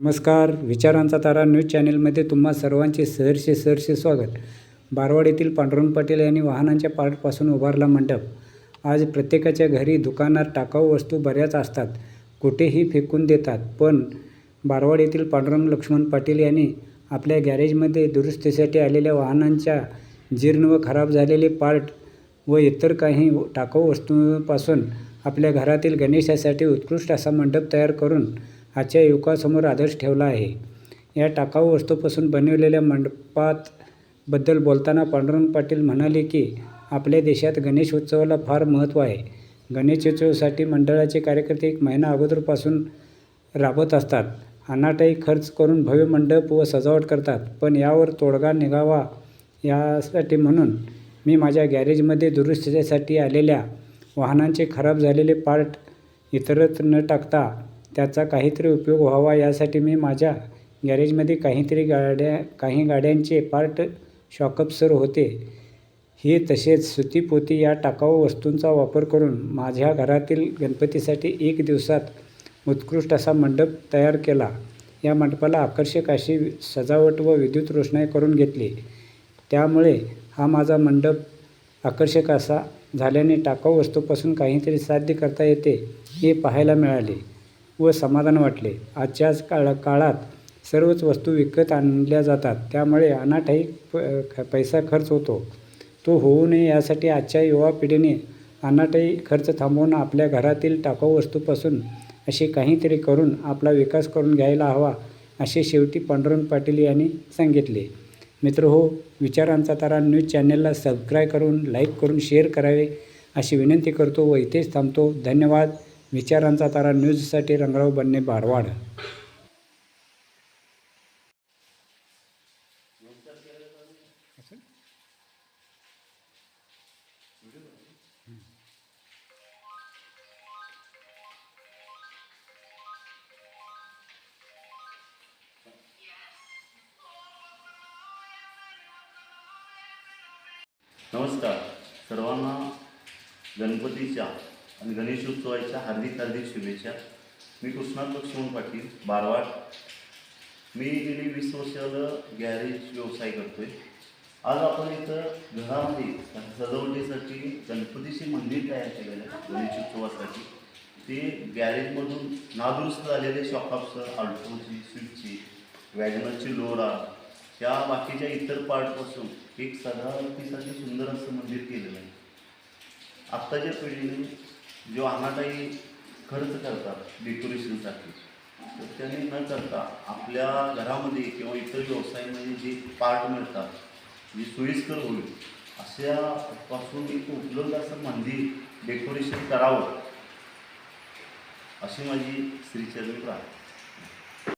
नमस्कार विचारांचा तारा न्यूज चॅनेलमध्ये तुम्हा सर्वांचे सहर्षे सहर्षे स्वागत. बारवाड येथील पांडुरंग पाटील यांनी वाहनांच्या पार्टपासून उभारला मंडप. आज प्रत्येकाच्या घरी दुकानात टाकाऊ वस्तू बऱ्याच असतात कुठेही फेकून देतात. पण बारवाड येथील पांडुरंग लक्ष्मण पाटील यांनी आपल्या गॅरेजमध्ये दुरुस्तीसाठी आलेल्या वाहनांच्या जीर्ण व खराब झालेले पार्ट व इतर काही टाकाऊ वस्तूंपासून आपल्या घरातील गणेशासाठी उत्कृष्ट असा मंडप तयार करून आजच्या युवकासमोर आदर्श ठेवला आहे. या टाकाऊ वस्तूपासून बनवलेल्या मंडपात बद्दल बोलताना पांडुरंग पाटील म्हणाले की आपल्या देशात गणेश उत्सवाला फार महत्त्व आहे. गणेश उत्सवासाठी मंडळाचे कार्यकर्ते एक महिना अगोदरपासून राबत असतात. अनाटाई खर्च करून भव्य मंडप व सजावट करतात. पण यावर तोडगा निघावा यासाठी म्हणून मी माझ्या गॅरेजमध्ये दुरुस्तीसाठी आलेल्या वाहनांचे खराब झालेले पार्ट इतरत्र न टाकता त्याचा काहीतरी उपयोग व्हावा यासाठी मी माझ्या गॅरेजमध्ये काहीतरी गाड्या काही गाड्यांचे पार्ट शॉकअप्सर होते. हे तसेच सुती पोती या टाकाऊ वस्तूंचा वापर करून माझ्या घरातील गणपतीसाठी एक दिवसात उत्कृष्ट असा मंडप तयार केला. या मंडपाला आकर्षक अशी सजावट व विद्युत रोषणाई करून घेतली. त्यामुळे हा माझा मंडप आकर्षक असा झाल्याने टाकाऊ वस्तूपासून काहीतरी साध्य करता येते हे पाहायला मिळाले. व समाधान वाटले. आजच्याच काळ काळात सर्वच वस्तू विकत आणल्या जातात. त्यामुळे अनाठाई प ख पैसा खर्च होतो. तो होऊ नये यासाठी आजच्या युवा पिढीने अनाठाई खर्च थांबवून आपल्या घरातील टाकाऊ वस्तूपासून असे काहीतरी करून आपला विकास करून घ्यायला हवा असे शेवटी पांडुरंग पाटील यांनी सांगितले. मित्र हो विचारांचा तारा न्यूज चॅनेलला सबस्क्राईब करून लाईक करून शेअर करावे अशी विनंती करतो व इथेच थांबतो. धन्यवाद. विचारांचा तारा न्यूजसाठी रंगराव बनणे बारवाड. नमस्कार. सर्वांना गणपतीच्या आणि गणेशोत्सवाच्या हार्दिक हार्दिक शुभेच्छा. मी कृष्णात्मक शिवण पाटील बारवाड. मी गेली वीस वर्ष गॅरेज व्यवसाय करतोय. आज आपण इथं घरामध्ये सजावटीसाठी गणपतीचे मंदिर तयार केलेलं आहे गणेशोत्सवासाठी ते गॅरेजमधून नादुरुस्त झालेले शॉकअप्स अल्टोची स्विचची वॅगनरची लोरा या बाकीच्या इतर पार्टपासून एक सजावटीसाठी सुंदर असं मंदिर केलेलं आहे. आत्ताच्या पिढीने जो अनाठाई खर्च करतात डेकोरेशनसाठी तर त्यांनी न करता आपल्या घरामध्ये किंवा इतर व्यवसायामध्ये जे पार्ट मिळतात जे सोयीस्कर होईल अशापासून एक उपलब्ध असं मंदिर डेकोरेशन करावं अशी माझी श्रीचरणी प्रार्थना